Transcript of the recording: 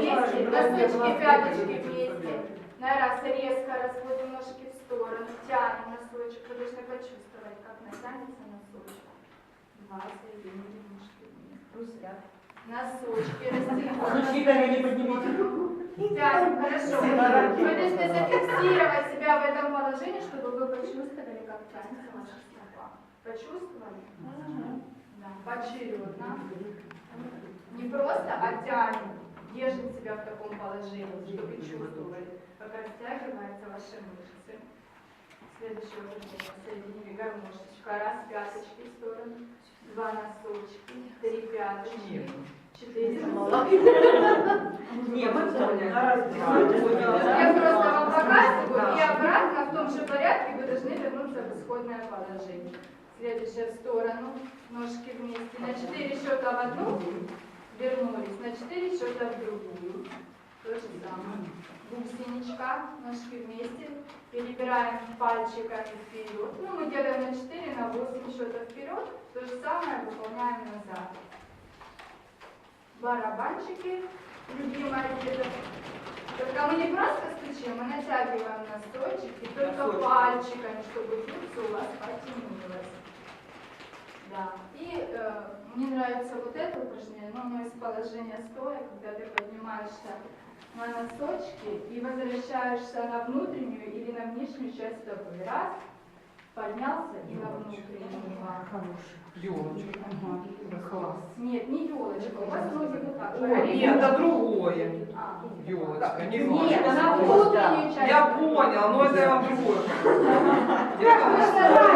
Носочки, пяточки вместе. На раз резко разводим ножки в сторону, тянем носочек. Вы должны почувствовать, как натянется носочек. Два, соединили ножки вместе. Хрустят. Носочки растянем. Ручки колени поднимите. Тянем, хорошо. Вы должны зафиксировать себя в этом положении, чтобы вы почувствовали, как тянется ваша стопа. Почувствовали? Да. Поочередно. Не просто, а тянем. В таком положении, чтобы чувствовали, как растягиваются ваши мышцы. Следующее упражнение. Соединили гармошечка. Раз, пяточки в сторону. Два носочки. Три пяточки. Четыре Не, мы поняли. Я просто вам показываю, и обратно в том же порядке вы должны вернуться в исходное положение. Следующая в сторону, ножки вместе. На 4 счета в одну вернулись, на 4 счета в другую. Самое. Гусеничка, ножки вместе. Перебираем пальчиками вперед. Ну, мы делаем на 4, на 8 счетов вперед. То же самое выполняем назад. Барабанчики, любимая где-то только мы не просто стучим, мы натягиваем носочек и только пальчиками, чтобы мышца у вас потянулась. Да. И э, мне нравится вот это упражнение, но оно из положения стоя, когда ты поднимаешься на носочки и возвращаешься на внутреннюю или на внешнюю часть стопы. Раз, поднялся и на внутреннюю. Елочка. Класс. Нет, не елочка, у вас ноги вот так. Ой, это другое. А. Елочка, не Нет, важно. на внутреннюю часть. Я понял, но это я вам другое.